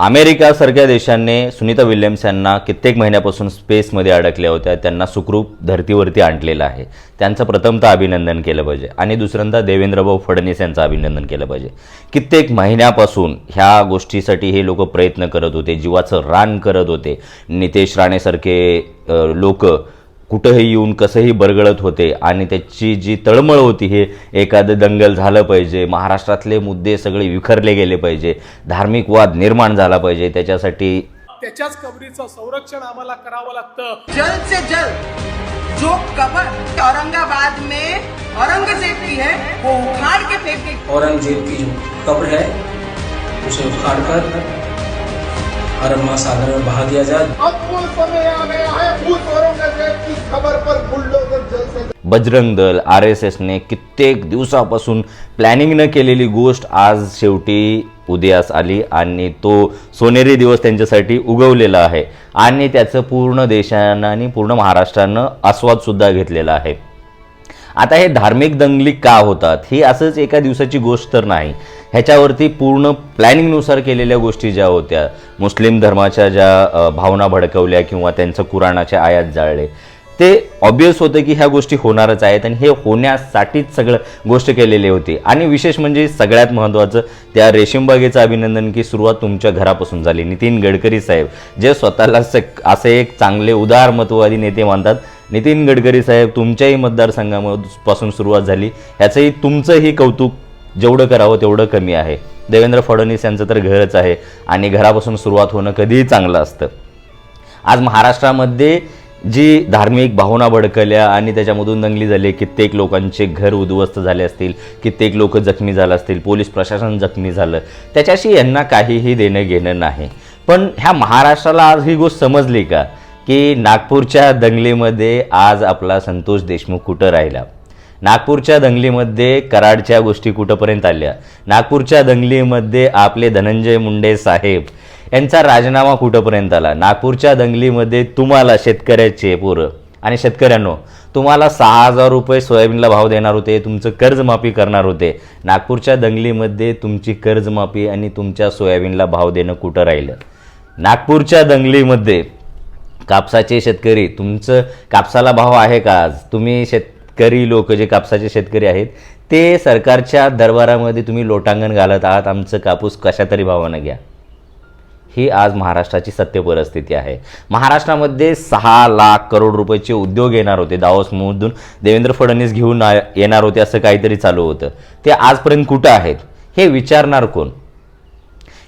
अमेरिकासारख्या देशाने सुनीता विल्यम्स यांना कित्येक महिन्यापासून स्पेसमध्ये अडकल्या होत्या. त्यांना सुखरूप धर्तीवरती आणलेलं आहे. त्यांचं प्रथमतः अभिनंदन केलं पाहिजे. आणि दुसऱ्यांदा देवेंद्रभाऊ फडणवीस यांचं अभिनंदन केलं पाहिजे. कित्येक महिन्यापासून ह्या गोष्टीसाठी हे लोक प्रयत्न करत होते. जीवाचं रान करत होते. नितेश राणेसारखे लोक कुठंही येऊन कसंही बरगळत होते आणि त्याची जी तळमळ होती हे एखादं दंगल झालं पाहिजे महाराष्ट्रातले मुद्दे सगळे विखरले गेले पाहिजे धार्मिक वाद निर्माण झाला पाहिजे त्याच्यासाठी त्याच्याच कबरीचं संरक्षण आम्हाला करावं लागतं. जल्द से जल्द जो कबर औरंगाबाद में औरंगजेब की है वो उखाड़ के फेंके औरंगजेब की जो कब्र है उसे उखाड़कर अरब महासागर में बहा दिया जाए। अब वो समय आ गया है बजरंग दल आर एस एसने कित्येक दिवसापासून प्लॅनिंग न केलेली गोष्ट आज शेवटी उदयास आली आणि तो सोनेरी दिवस त्यांच्यासाठी उगवलेला आहे आणि त्याचं पूर्ण देशानं आणि पूर्ण महाराष्ट्रानं आस्वादसुद्धा घेतलेला आहे. आता हे धार्मिक दंगली का होतात? ही असंच एका दिवसाची गोष्ट तर नाही. ह्याच्यावरती पूर्ण प्लॅनिंगनुसार केलेल्या गोष्टी ज्या होत्या. मुस्लिम धर्माच्या ज्या भावना भडकवल्या किंवा त्यांचं कुराणाचे आयात जाळले. ते ऑब्वियस होतं की ह्या गोष्टी होणारच आहेत आणि हे होण्यासाठीच सगळं गोष्ट केलेली होती. आणि विशेष म्हणजे सगळ्यात महत्त्वाचं त्या रेशीमबागेचं अभिनंदन की सुरुवात तुमच्या घरापासून झाली. नितीन गडकरी साहेब जे स्वतःला असे एक चांगले उदारमतवादी नेते मानतात नितीन गडकरी साहेब तुमच्याही मतदारसंघापासून सुरुवात झाली. ह्याचंही तुमचंही कौतुक जेवढं करावं तेवढं कमी आहे. देवेंद्र फडणवीस यांचं तर घरच आहे आणि घरापासून सुरुवात होणं कधीही चांगलं असतं. आज महाराष्ट्रामध्ये जी धार्मिक भावना भडकल्या आणि त्याच्यामधून दंगली झाली कित्येक लोकांचे घर उद्ध्वस्त झाले असतील कित्येक लोक जखमी झाले असतील पोलीस प्रशासन जखमी झालं त्याच्याशी यांना काहीही देणं घेणं नाही. पण ह्या महाराष्ट्राला आज ही गोष्ट समजली का? की नागपूरच्या दंगलीमध्ये आज आपला संतोष देशमुख कुठं राहिला? नागपूरच्या दंगलीमध्ये कराडच्या गोष्टी कुठंपर्यंत आल्या? नागपूरच्या दंगलीमध्ये आपले धनंजय मुंडे साहेब यांचा राजीनामा कुठंपर्यंत आला? नागपूरच्या दंगलीमध्ये तुम्हाला शेतकऱ्याचे पोरं आणि शेतकऱ्यांनो तुम्हाला सहा हजार रुपये सोयाबीनला भाव देणार होते तुमचं कर्जमाफी करणार होते. नागपूरच्या दंगलीमध्ये तुमची कर्जमाफी आणि तुमच्या सोयाबीनला भाव देणं कुठं राहिलं? नागपूरच्या दंगलीमध्ये कापसाचे शेतकरी तुमचं कापसाला भाव आहे का आज? तुम्ही शेत शेतकरी लोक जे कापसाचे शेतकरी आहेत ते सरकारच्या दरबारामध्ये तुम्ही लोटांगण घालत आहात आमचं कापूस कशा तरी भावानं घ्या. ही आज महाराष्ट्राची सत्य परिस्थिती आहे. महाराष्ट्रामध्ये सहा लाख करोड रुपयाचे उद्योग येणार होते. दावोसमधून देवेंद्र फडणवीस घेऊन येणार होते असं काहीतरी चालू होतं. ते आजपर्यंत कुठं आहेत? हे विचारणार कोण?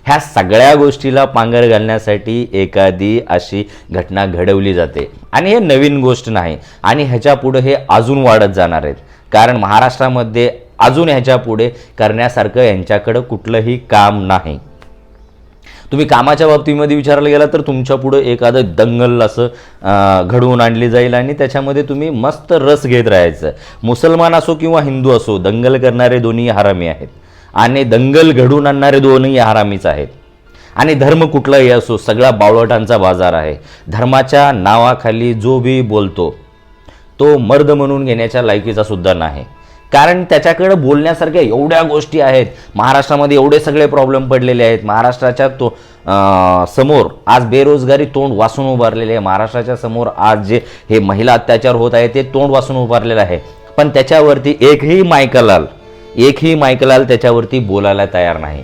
ह्या सगळ्या गोष्टीला पांगर घालण्यासाठी एखादी अशी घटना घडवली जाते. आणि हे नवीन गोष्ट नाही. आणि ह्याच्या पुढे हे अजून वाढत जाणार आहेत. कारण महाराष्ट्रामध्ये अजून ह्याच्या पुढे करण्यासारखं यांच्याकडं कुठलंही काम नाही. तुम्ही कामाच्या बाबतीमध्ये विचारायला गेला तर तुमच्या पुढं एखादं दंगल असं घडवून आणली जाईल आणि त्याच्यामध्ये तुम्ही मस्त रस घेत राहायचं. मुसलमान असो किंवा हिंदू असो दंगल करणारे दोन्ही हरामी आहेत. आणि दंगल घडून आणणारे दोनही हरामीच आहेत. आणि धर्म कुठलाही असो सगळा बावळटांचा बाजार आहे. धर्माच्या नावाखाली जो बी बोलतो तो मर्द म्हणून घेण्याच्या लायकीचा सुद्धा नाही. कारण त्याच्याकडे बोलण्यासारख्या एवढ्या गोष्टी आहेत. महाराष्ट्रामध्ये एवढे सगळे प्रॉब्लेम पडलेले आहेत. महाराष्ट्राच्या तो आ, समोर आज बेरोजगारी तोंड वासून उभारलेले आहे. महाराष्ट्राच्या समोर आज जे हे महिला अत्याचार होत आहे ते तोंड वासून उभारलेलं आहे. पण त्याच्यावरती एकही मायकलाल एकही मायकलाल त्याच्यावरती बोलायला तयार नाही.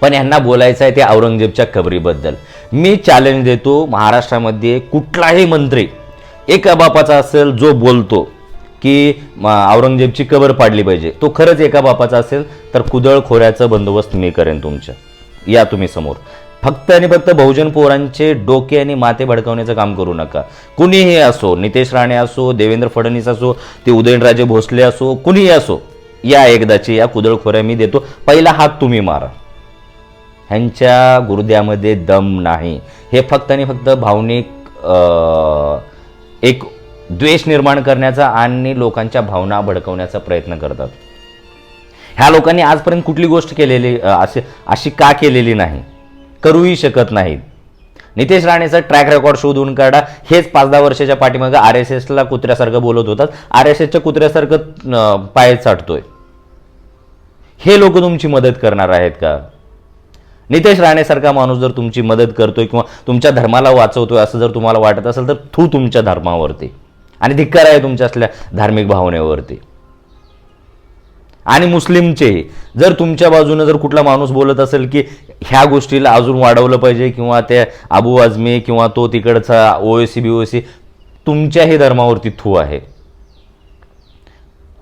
पण यांना बोलायचं आहे ते औरंगजेबच्या खबरीबद्दल. मी चॅलेंज देतो महाराष्ट्रामध्ये कुठलाही मंत्री एका बापाचा असेल जो बोलतो की औरंगजेबची कबर पाडली पाहिजे तो खरंच एका बापाचा असेल तर कुदळ खोऱ्याचा बंदोबस्त मी करेन तुमच्या या तुम्ही समोर. फक्त आणि फक्त बहुजन पोरांचे डोके आणि माते भडकवण्याचं काम करू नका. कुणीही असो नितेश राणे असो देवेंद्र फडणवीस असो ते उदयनराजे भोसले असो कुणीही असो या एकदाची या कुदळखोऱ्या मी देतो. पहिला हात तुम्ही मारा. ह्यांच्या गुरुद्यामध्ये दम नाही. हे फक्त आणि फक्त भावनिक एक द्वेष निर्माण करण्याचा आणि लोकांच्या भावना भडकवण्याचा प्रयत्न करतात. ह्या लोकांनी आजपर्यंत कुठली गोष्ट केलेली अशी अशी का केलेली नाही? करूही शकत नाहीत. नितेश राणेचा ट्रॅक रेकॉर्ड शोधून काढा. हेच पाच दहा वर्षाच्या पाठीमागं आर एस एसला कुत्र्यासारखं बोलत होतात. आर एस एसच्या कुत्र्यासारखं पाय चाटतोय. हे लोक तुमची मदत करणार आहेत का? नितेश राणेसारखा माणूस जर तुमची मदत करतोय किंवा तुमच्या धर्माला वाचवतोय असं जर तुम्हाला वाटत असेल तर थू तुमच्या धर्मावरती. आणि धिक्कार आहे तुमच्या असल्या धार्मिक भावनेवरती. आणि मुस्लिमचे जर तुमच्या बाजूनं जर कुठला माणूस बोलत असेल की ह्या गोष्टीला अजून वाढवलं पाहिजे किंवा ते अबू आजमी किंवा तो तिकडचा ओएसी बीओसी तुमच्याही धर्मावरती थू आहे.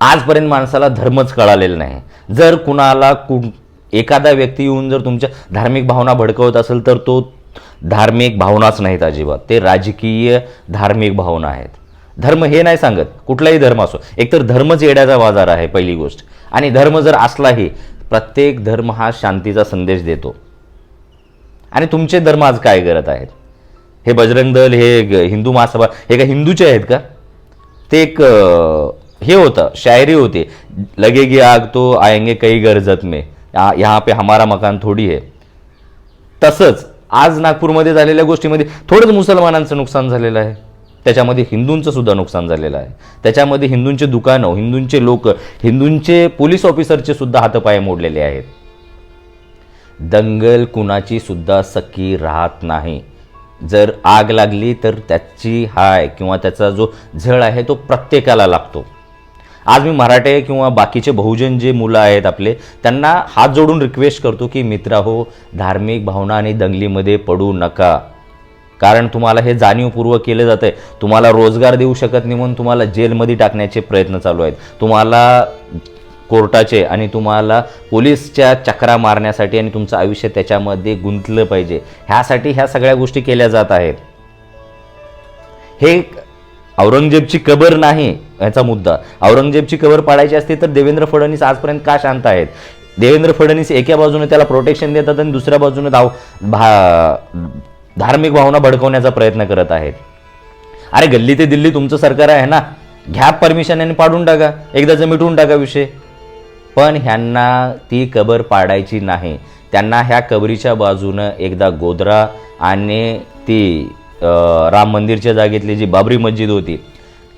आजपर्यंत माणसाला धर्मच कळालेला नाही. जर कुणाला कु एखादा व्यक्ती येऊन जर तुमच्या धार्मिक भावना भडकवत असेल तर तो धार्मिक भावनाच नाहीत अजिबात. ते राजकीय धार्मिक भावना आहेत. धर्म हे नाही सांगत. कुठलाही धर्म असो. एकतर धर्मच येड्याचा बाजार आहे पहिली गोष्ट. आणि धर्म जर असलाही प्रत्येक धर्म हा शांतीचा संदेश देतो. आणि तुमचे धर्म आज काय करत आहेत? हे बजरंग दल हे ग- हिंदू महासभा हे का हिंदूचे आहेत का? ते एक हे होतं शायरी होती. लगेगी आग तो आएंगे कई गरजत मे. यहाँ पे हमारा मकान थोडी आहे तसंच आज नागपूरमध्ये झालेल्या गोष्टीमध्ये थोडंच मुसलमानांचं नुकसान झालेलं आहे. त्याच्यामध्ये हिंदूंचं सुद्धा नुकसान झालेलं आहे. त्याच्यामध्ये हिंदूंचे दुकानं हिंदूंचे लोक हिंदूंचे पोलीस ऑफिसरचे सुद्धा हातपाय मोडलेले आहेत. दंगल कुणाची सुद्धा सखी राहत नाही. जर आग लागली तर त्याची हाय किंवा त्याचा जो झळ आहे तो प्रत्येकाला लागतो. आज मी मराठे किंवा बाकीचे बहुजन जे मुलं आहेत आपले त्यांना हात जोडून रिक्वेस्ट करतो की मित्रा हो धार्मिक भावना आणि दंगलीमध्ये पडू नका. कारण तुम्हाला हे जाणीवपूर्वक केलं जातं आहे तुम्हाला रोजगार देऊ शकत नाही म्हणून तुम्हाला जेलमध्ये टाकण्याचे प्रयत्न चालू आहेत. तुम्हाला कोर्टाचे आणि तुम्हाला पोलीसच्या चक्रा मारण्यासाठी आणि तुमचं आयुष्य त्याच्यामध्ये गुंतलं पाहिजे. ह्यासाठी ह्या सगळ्या गोष्टी केल्या जात आहेत. हे औरंगजेबची कबर नाही याचा मुद्दा. औरंगजेबची कबर पाडायची असते तर देवेंद्र फडणवीस आजपर्यंत का शांत आहेत? देवेंद्र फडणवीस एका बाजूने त्याला प्रोटेक्शन देतात आणि दुसऱ्या बाजूने धाव भा धार्मिक भावना भडकवण्याचा प्रयत्न करत आहेत. अरे गल्ली ते दिल्ली तुमचं सरकार आहे ना? घ्या परमिशन आणि पाडून टाका. एकदाचं मिटवून टाका विषय. पण ह्यांना ती कबर पाडायची नाही. त्यांना ह्या कबरीच्या बाजूनं एकदा गोधरा आणि ती राम मंदिरच्या जागेतली जी बाबरी मस्जिद होती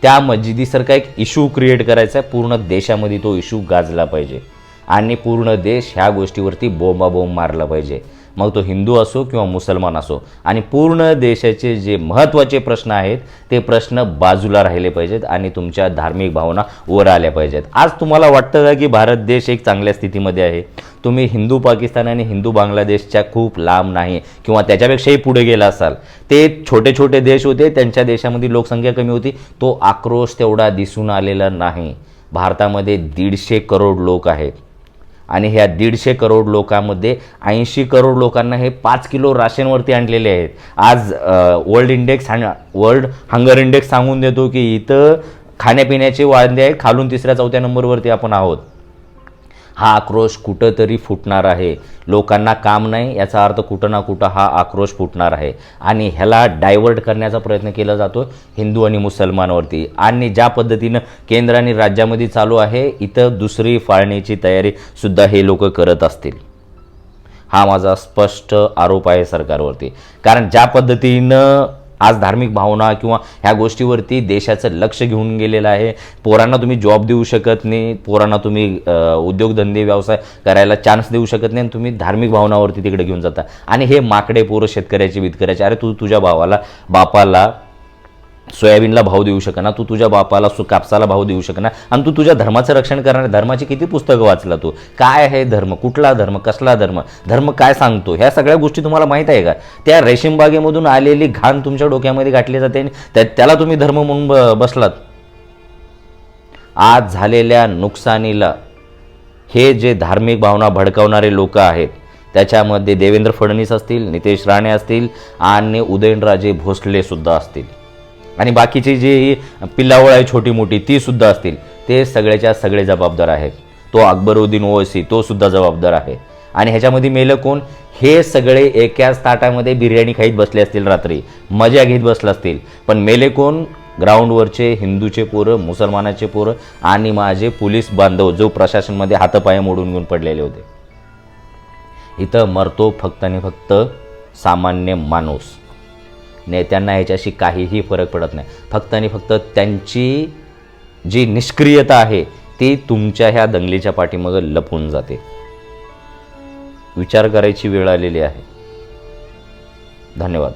त्या मस्जिदीसारखा एक इशू क्रिएट करायचा आहे. पूर्ण देशामध्ये तो इशू गाजला पाहिजे. आणि पूर्ण देश ह्या गोष्टीवरती बोंबाबोंब मारला पाहिजे. मग तो हिंदू असो किंवा मुसलमान असो. आणि पूर्ण देशाचे जे महत्त्वाचे प्रश्न आहेत ते प्रश्न बाजूला राहिले पाहिजेत आणि तुमच्या धार्मिक भावना वर आल्या पाहिजेत. आज तुम्हाला वाटतं का की भारत देश एक चांगल्या स्थितीमध्ये आहे? तुम्ही हिंदू पाकिस्तान आणि हिंदू बांगलादेशच्या खूप लांब नाही किंवा त्याच्यापेक्षाही पुढे गेला असाल. ते छोटे छोटे देश होते त्यांच्या देशामध्ये लोकसंख्या कमी होती. तो आक्रोश तेवढा दिसून आलेला नाही. भारतामध्ये दीडशे करोड लोक आहेत. आणि ह्या दीडशे करोड लोकांमध्ये ऐंशी करोड लोकांना हे पाच किलो राशनवरती आणलेले आहेत. आज world index world hunger index सांगून देतो की इथं खाण्यापिण्याचे वांदे आहेत. खालून तिसऱ्या चौथ्या नंबरवरती आपण आहोत. हा आक्रोश कुठंतरी फुटणार आहे. लोकांना काम नाही याचा अर्थ कुठं ना कुठं हा आक्रोश फुटणार आहे. आणि ह्याला डायव्हर्ट करण्याचा प्रयत्न केला जातो हिंदू आणि मुसलमानवरती. आणि ज्या पद्धतीनं केंद्र आणि राज्यामध्ये चालू आहे इथं दुसरी फाळणीची तयारीसुद्धा हे लोक करत असतील. हा माझा स्पष्ट आरोप आहे सरकारवरती. कारण ज्या पद्धतीनं आज धार्मिक भावना किंवा ह्या गोष्टीवरती देशाचं लक्ष घेऊन गेलेलं आहे. पोरांना तुम्ही जॉब देऊ शकत नाही पोरांना तुम्ही उद्योगधंदे व्यवसाय करायला चान्स देऊ शकत नाही आणि तुम्ही धार्मिक भावनावरती तिकडे घेऊन जाता. आणि हे माकडे पोरं शेतकऱ्याचे वितकऱ्याचे अरे तू तुझ्या भावाला बापाला सोयाबीनला भाव देऊ शकना तू तुझ्या बापाला सु कापसाला भाव देऊ शकना आणि तू तुझ्या धर्माचं रक्षण करणार धर्माची किती पुस्तकं वाचला तू? काय आहे धर्म? कुठला धर्म? कसला धर्म? धर्म काय सांगतो? ह्या सगळ्या गोष्टी तुम्हाला माहीत आहे का? त्या रेशीमबागेमधून आलेली घाण तुमच्या डोक्यामध्ये गाठली जाते आणि त्या त्याला तुम्ही धर्म म्हणून ब- बसलात. आज झालेल्या नुकसानीला हे जे धार्मिक भावना भडकावणारे लोक आहेत त्याच्यामध्ये देवेंद्र फडणवीस असतील नितेश राणे असतील आणि उदयनराजे भोसले सुद्धा असतील. आणि बाकीची जी पिल्लावळ आहे छोटी मोठी ती सुद्धा असतील. ते सगळ्याच्या सगळे जबाबदार आहेत. तो अकबरुद्दीन ओवैसी तो सुद्धा जबाबदार आहे. आणि ह्याच्यामध्ये मेलं कोण? हे सगळे एकाच ताटामध्ये बिर्याणी खाईत बसले असतील रात्री. मजा घेत बसले असतील. पण मेले कोण? ग्राउंडवरचे हिंदूचे पोरं मुसलमानाचे पोरं आणि माझे पोलीस बांधव जो प्रशासनमध्ये हातपाय मोडून घेऊन पडलेले होते. इथं मरतो फक्त आणि फक्त सामान्य माणूस. नेत्यांना ह्याच्याशी काहीही फरक पडत नाही. फक्त आणि फक्त त्यांची जी निष्क्रियता आहे ती तुमच्या ह्या दंगलीच्या पाठीमागं लपून जाते. विचार करायची वेळ आलेली आहे. धन्यवाद.